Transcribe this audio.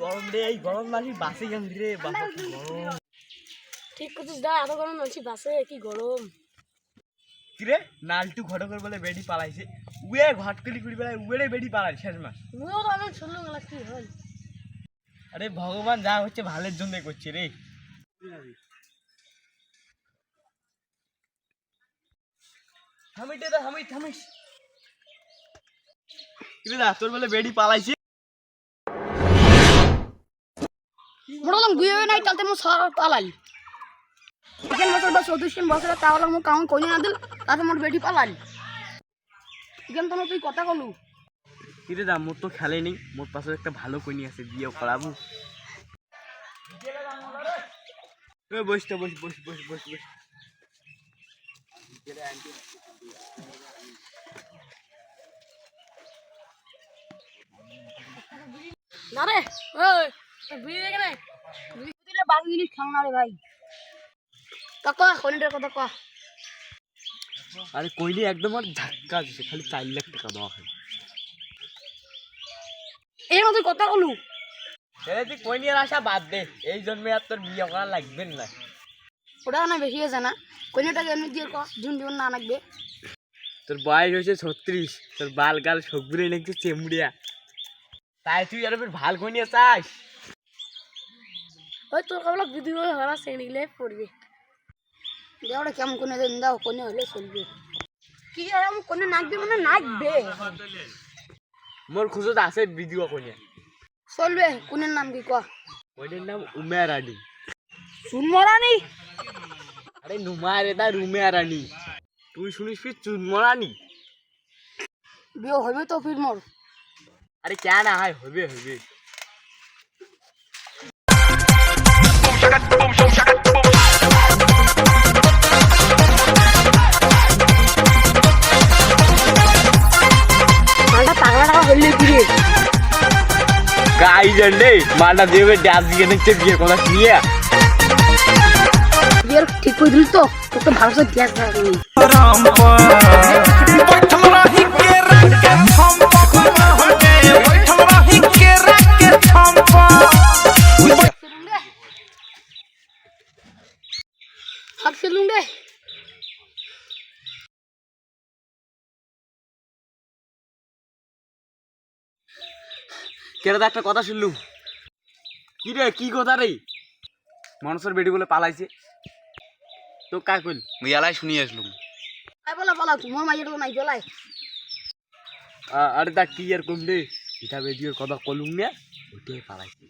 আরে এই গরম মাসি বাসে গেম রে বাবা গরম। ঠিক করছিস দা এত গরম বাসে কি গরম। কিরে নালটু ঘটকর বলে বেডি পালাইছে। উয়ে ঘটকলি কুড়ি বেলায় বেডি পালাই শেষ মাস। তো শুনলাম গেলা কি হল আরে ভগবান যা হচ্ছে ভালের জন্য করছে রে। থামিটে দা থামি থামিস। তোর বলে বেডি পালাইছে? মোড়ালাম গুয়ে নাই তালতে মো সার পালাল এখান বছর বা চৌত্রিশ বছর তাহলে মো কাউন কই না দিল তাতে মোর বেটি পালাল এখান তো তুই কথা কলু। কিরে দা মোর তো খেলে নেই মোর পাশে একটা ভালো কইনি আছে বিয়ে করাবো। বস তো বস বস বস বস বস। না রে ওই বাকি জিনিস খাও না রে ভাই। কথা আরে কইনি একদম আর ধাক্কা দিছে খালি চার লাখ টাকা দেওয়া খালি এই মতো কথা কলু ছেলে তুই কইনি আর আশা বাদ দে এই জন্মে আর তোর বিয়ে করা লাগবে না। ওটা না বেশি আছে না। কনিটাকে এমনি দিয়ে কয়া জুন জুন না নাকবে তোর বয়স হয়েছে ছত্রিশ তোর বাল গাল সবগুলো নাকি চেমড়িয়া। তাই তুই আর ভালো কইনি চাস? ওই তোর কাবলা ভিডিও হওয়া সেনিলে পড়বে। দেওয়াটা কেমন কোনে দেন দাও কোনে হলে চলবে। কি এরকম কোনে নাচবে মানে নাচবে? মোর খুঁজত আছে ভিডিও কইনি চলবে কোনের নাম কি। কয়া ওইটার নাম উমেয়া রানী সুনমরানি আরে নুমায় রে তা রুমেয়া রানী তুই শুনিস ফির চুনমরানি বিয়ে হবে তো ফির মোর। আরে কেন না হয়? হবে হবে হইলে জানলে মালটা দেবে ডাব দিয়ে দেখছে বিয়ে কথা নিয়ে বিয়ের ঠিক করে দিল তো তোকে ভালো করে গ্যাস রাখবি রে। কেটে একটা কথা শুনলুম? কি রে কি কথা রে? মানুষের বেটি বলে পালাইছে। তো কাই কইল মুই এলাই শুনি আসলুম। আই বলা বলা তোমার মাইয়ের নাই বলাই। আরে তা কি আর কম রে? এটা বেটির কথা কলুম না ওইটাই পালাইছে।